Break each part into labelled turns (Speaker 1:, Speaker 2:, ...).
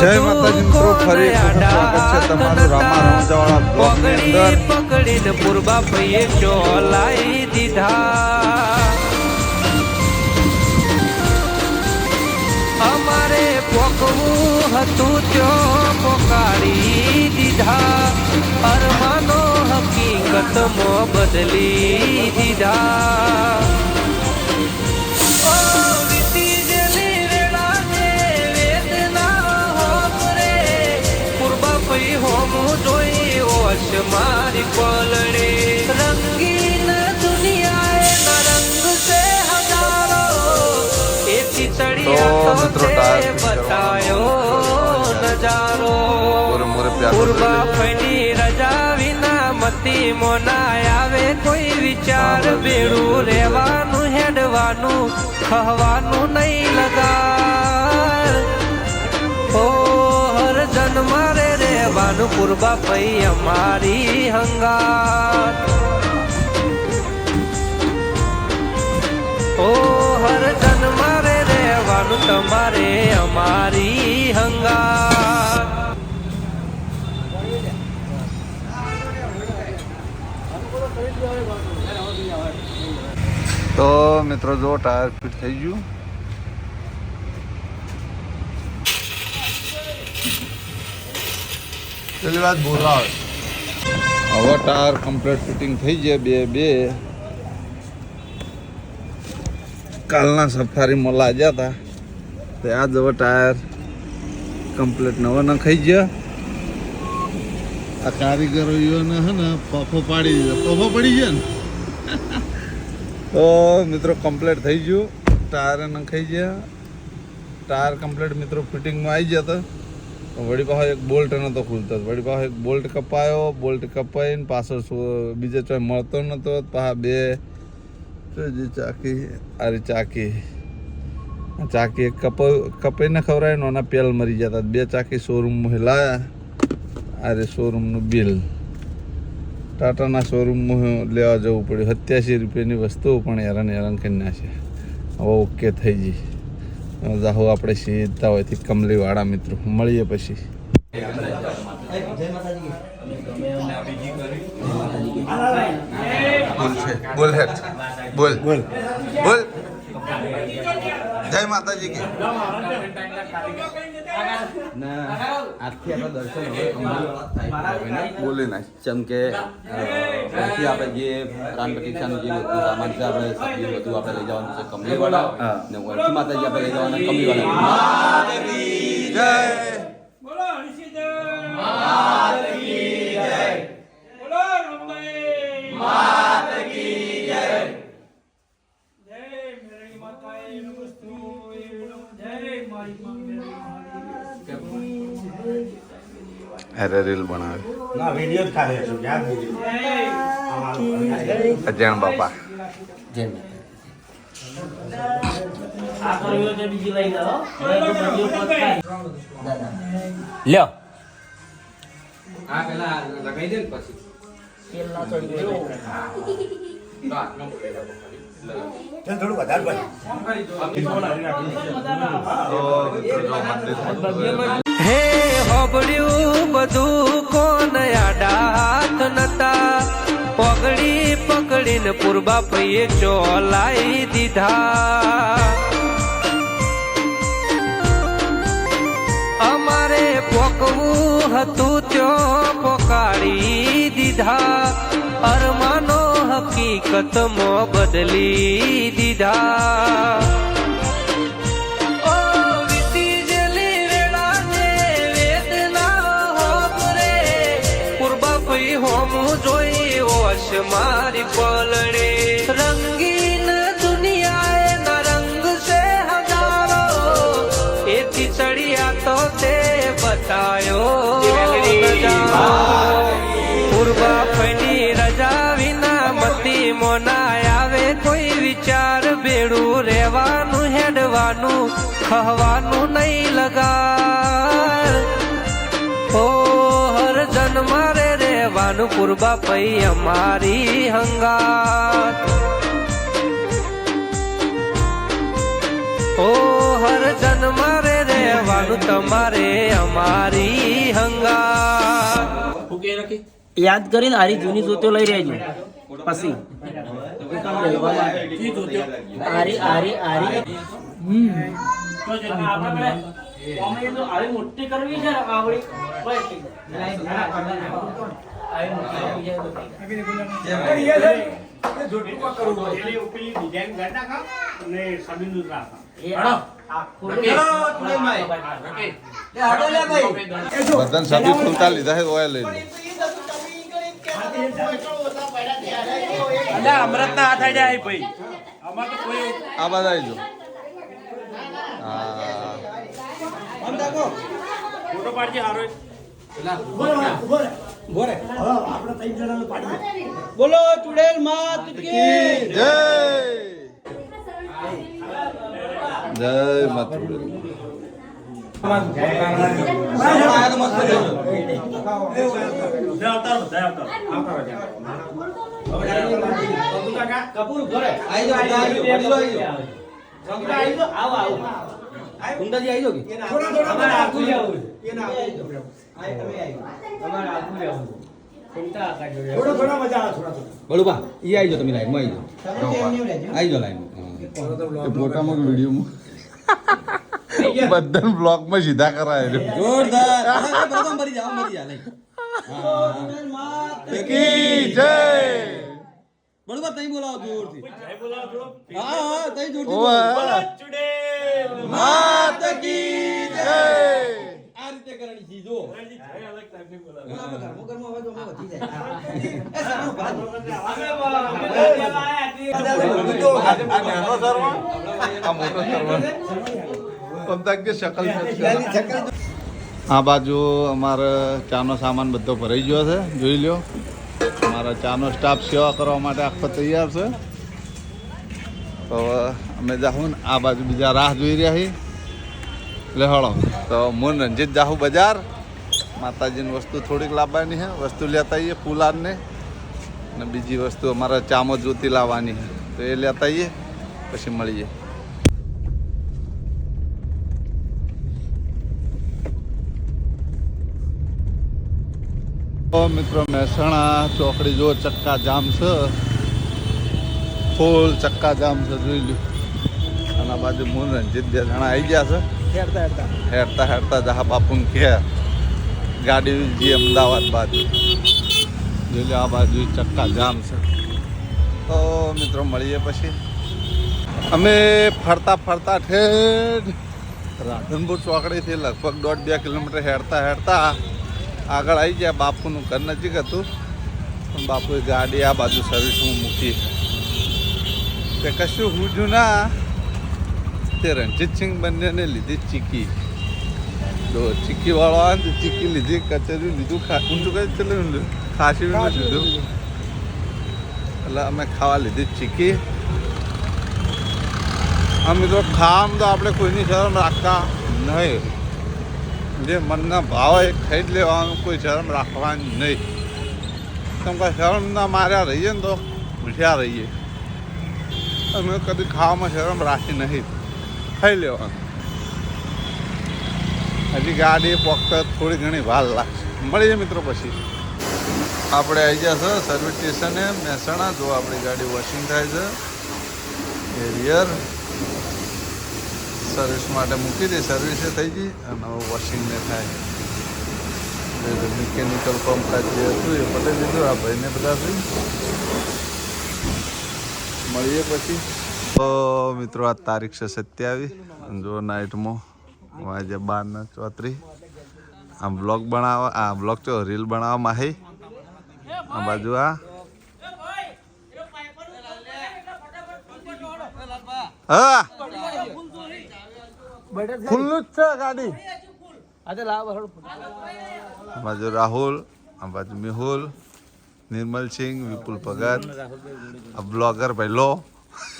Speaker 1: જય માતાજી મિત્રો ફરી સ્વાગત છે તમારું રામા રમજાવાળા બ્લોગની અંદર.
Speaker 2: પકડીને પૂર્વા ચોલાઈ દીધા. અમારે પોકવું હતું ત્યાં પોકારી દીધા. અરમાનો હકીકતમાં બદલી દીધા. આવે કોઈ વિચાર. બેડું રહેવાનું હેડવાનું ખવાનું નહીં લગા ઓ હર જન્મ રે રહેવાનું પૂર્વા પૈ અમારી હંગાર. ઓ હર જન્મ રે રહેવાનું તમારે અમારી હંગાર
Speaker 1: તો મિત્રો જો ટાયર ફિટ થઈ ગયું. પેલી વાત બોલાવે. હવે ટાયર કમ્પ્લીટ ફિટિંગ થઈ જાય બે બે. કાલના સફારીમાં લાગ્યા હતા. તે આ જવો ટાયર કમ્પ્લીટ નવા નખાઈ ગયા. આ કારીગરોને હે ને પફો પાડી દીધો. પફો પડી ગયા ને? તો મિત્રો કમ્પ્લીટ થઈ ગયું. ટાયર નખાઈ ગયા. ટાયર કમ્પ્લીટ મિત્રો ફિટિંગમાં આવી ગયા હતા. તો વળી પાછો એક બોલ્ટ નહોતો ખુલતો. વળી પાછો એક બોલ્ટ કપાયો. બોલ્ટ કપાઈને પાછળ બીજો ચોય મળતો નહોતો પાછા બે જે ચાકી અરે ચાકી. ચાકી કપ કપાઈને ખવડાય નોના પેલ મરી જતા. બે ચાકી શોરૂમ લાયા. અરે શોરૂમનું બિલ ટાટાના શોરૂમમાં લેવા જવું પડ્યું. સત્યાસી રૂપિયાની વસ્તુ પણ હેરાન હેરાન કરી નાખે. હવે ઓકે થઈ જઈ જાહો આપણે સીધા હોયથી કમલીવાળા મિત્રો. મળીએ પછી. બોલ બોલ. બોલ. બોલ. જય માતાજી કે. બોલી નાખ
Speaker 3: જેમ કે અ, આપણે જે પ્રાણ પ્રતિષ્ઠાનું જે બધું સામાન છે આપણે સબ્જી બધું આપણે લઈ જવાનું છે કમલીવાળા ને અહીંથી માતાજી આપણે લઈ જવાના કમલીવાળા
Speaker 4: બોલો જય. બોલો
Speaker 1: અરે રીલ બનાવે.
Speaker 5: ના વીડિયો જ ખાલી છું ક્યાં વીડિયો
Speaker 1: અજાણ બાપા.
Speaker 2: લ્યો.
Speaker 5: ચાલ થોડું વધારે ભાઈ
Speaker 2: હે હોબળ્યું બધું કોણ આડાત નતા? પગડી પકડીને પૂર્વા પૈયે ચોલાઈ દીધા. અમારે પોકવું હતું, ત્યો પોકાળી દીધા. અરમાનો હકીકતમાં બદલી દીધા. હોમું જોઈ ઓશ મારી પલડે. રંગીન દુનિયાએ ના રંગ છે હજારો. એથી ચડિયા તો તે બતાયો પૂર્વા વિના મોના આવે, કોઈ વિચાર બેડું રહેવાનું, હેડવાનું ખવાનું નહીં લગા ઓ, હર જન્મ રહેવાનું પૂર્વા પૈ અમારી હંગાત. ઓ, હર જન્મ રહેવાનું, તમારે અમારી હંગા
Speaker 6: યાદ કરીને આરી જૂની જોતો લઈ રહેજો. પછી. આરી આરી આરી. આવી મોટી કરવી છે આવડી
Speaker 5: રાખો
Speaker 1: બધાને સભી ખુલતા લીધા છે ઓયા લઈ લો.
Speaker 4: અમૃત ના હાથ જાય ભાઈ આમાં તો કોઈ
Speaker 1: આ બધા આવી હા
Speaker 4: ફોટો પાડજે હારો
Speaker 6: બોલો ચુડેલ માત કી
Speaker 1: જય જય માતુડ
Speaker 4: બધા આવતા બધા આવતા
Speaker 3: બળુબા ઈ આવી જાઓ. તમે લાઈનમાં આવી જાઓ આવી જાઓ લાઈનમાં
Speaker 1: મોટામાં વિડીયોમાં બધા બ્લોગમાં સીધા કરાય
Speaker 3: જોરદાર. બરાબર મરી જાવ મરી જા
Speaker 1: કી જય.
Speaker 3: બરોબર તઈ બોલાવો જોરથી. હા હા તઈ જોરથી
Speaker 1: ચુડે માત કી જય.
Speaker 3: આ રીતે કરવાની છે જો.
Speaker 1: આ નાનો સર્વ આ મોટો સર્વ શકલ આ બાજુ અમારે ચાનો સામાન બધો ભરાઈ ગયો છે જોઈ લ્યો. અમારા ચાનો સ્ટાફ સેવા કરવા માટે આખો તૈયાર છે. તો અમે જાહું ને આ બાજુ બીજા રાહ જોઈ રહ્યા છીએ. એટલે હળો. તો મુન રંજીત જાહું બજાર. માતાજીની વસ્તુ થોડીક લાવવાની છે. વસ્તુ લેતા આવીએ ફૂલારને અને બીજી વસ્તુ અમારે ચામો જોતી લાવવાની છે. તો એ લેતા આવીએ પછી મળીએ. મિત્રો મહેસાણા ચોકડી જો ચક્કા જામ છે. ફૂલ ચક્કા જામ છે જોઈ લ્યો. આના બાજુ મુન રંજીત બે જણા આવી ગયા છે. હેરતા હેરતા. જહા બાપુ ઘેર ગાડી જે અમદાવાદ બાજુ. જોઈ લો આ બાજુ ચક્કા જામ છે. તો મિત્રો મળીએ પછી. અમે ફરતા ફરતા ઠેઠ રાધનપુર ચોકડીથી લગભગ દોઢ બે કિલોમીટર હેરતા હેરતા આગળ આવી ગયા. બાપુનું ઘર નજીક હતું. પણ બાપુએ ગાડી આ બાજુ સર્વિસમાં મૂકી તે કશું હુજું ના. તે રણજીતસિંહ બંનેને લીધી ચીકી. તો ચીકી વાળો આવે ને ચીકી લીધી કચેરી લીધું, ખા ઊંધું કઈ ચલે ખાસી લીધું. એટલે અમે ખાવા લીધી ચીકી. અમે તો ખાવામાં તો આપણે કોઈની શરમ રાખતા નહીં. જે મનના ભાવ ખાઈ લેવાનું, કોઈ શરમ રાખવાની નહીં. કેમ કે શરમના માર્યા રહીએ ને તો ભૂસ્યા રહીએ. અમે કદી ખાવામાં શરમ રાખી નહીં. ખાઈ લેવાનું. હજી ગાડી પોકતા થોડી ઘણી વાર લાગશે. મળીએ મિત્રો પછી. આપણે આવી ગયા છે સર્વિસ સ્ટેશને મહેસાણા. જો આપણી ગાડી વોશિંગ થાય છે. એ રિયર સર્વિસ માટે મૂકી દે સર્વિસે થઈ ગઈ અને હવે વોશિંગને થાય. મિકેનિકલ પંપ જે હતું એ પતાવી દીધું, આ ભાઈને બધા મળીએ પછી. તો મિત્રો આ તારીખ છે સત્યાવીસ. જો નાઇટમાં વાજે બાર ને ચોત્રીસ. આ બ્લોગ બનાવવા, આ બ્લોગ તો રીલ બનાવવા માહી આ બાજુ આ. હા! ખુલ્લું જ છે ગાડી. બાજુ રાહુલ આ બાજુ મેહુલ નિર્મલ સિંહ વિપુલ પગાર આ બ્લોગર પહેલો.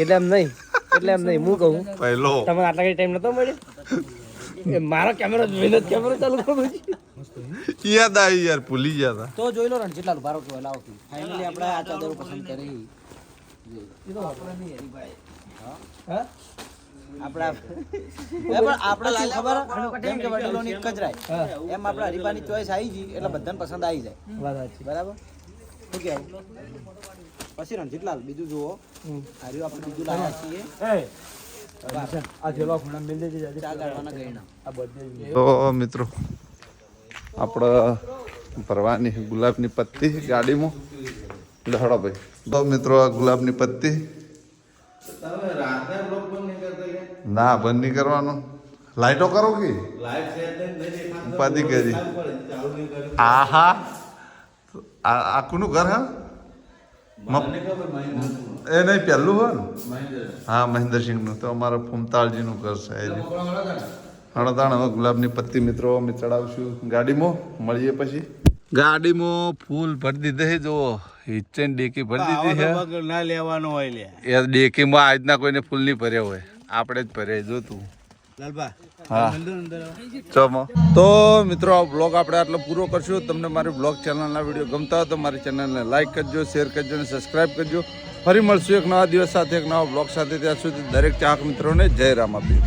Speaker 6: એટલે એમ નહીં એટલે એમ નહીં હું કહું
Speaker 1: પહેલો.
Speaker 6: તમને આટલા કઈ ટાઈમ નતો મળ્યો? મારો મારા કેમેરા જોઈને જ કેમેરો ચાલુ કરું
Speaker 1: યાદ આવી યાર ભૂલી ગયા હતા
Speaker 6: તો જોઈ લો રણજીત લાલ બારો તો લાવો ફાઇનલી આપણે આ ચાદરો પસંદ કરી.
Speaker 3: આપણા આપણે ખબર જેમ કે વડીલોની એક જ રાય એમ આપણે હરીફાની ચોઈસ આવી ગઈ એટલે બધાને પસંદ આવી જાય. બરાબર? શું પછી રણજીતલાલ બીજું જુઓ. હાર્યું આપણે બીજું લાવ્યા છીએ.
Speaker 1: તો મિત્રો આપણે ભરવાની ગુલાબની પત્તી ગાડીમાં. લહડો ભાઈ. તો મિત્રો આ ગુલાબની પત્તી. ના બંધ નહીં કરવાનું. લાઈટો કરો કે? ઉપાધિ કરી. આહા. આ હા કોનું ઘર હા? એ નહીં પહેલું હોય ને હા મહેન્દ્રસિંહનું. તો અમારા ફૂમતાળજીનું ઘર છે. હણતાણ હવે ગુલાબની પત્તી મિત્રો અમે ચડાવશું. ગાડીમાં મળીએ પછી. ગાડીમાં ફૂલ ભરી દીધે છે જો હિચેન ડેકી ભરી દીધી છે.
Speaker 4: ના લેવાનો હોય લે.
Speaker 1: એ ડેકીમાં આજના કોઈને ફૂલ નહીં ભર્યા હોય. આપણે જ ભર્યા જોતું તો. મિત્રો આ બ્લોગ આપણે આટલો પૂરો કરશું. તમને મારી બ્લોગ ચેનલના વીડિયો ગમતા હોય તો મારી ચેનલને લાઈક કરજો શેર કરજો અને સબસ્ક્રાઈબ કરજો. ફરી મળશું એક નવા દિવસ સાથે એક નવા બ્લોગ સાથે. ત્યાં સુધી દરેક ચાહક મિત્રોને જય રામ આપીએ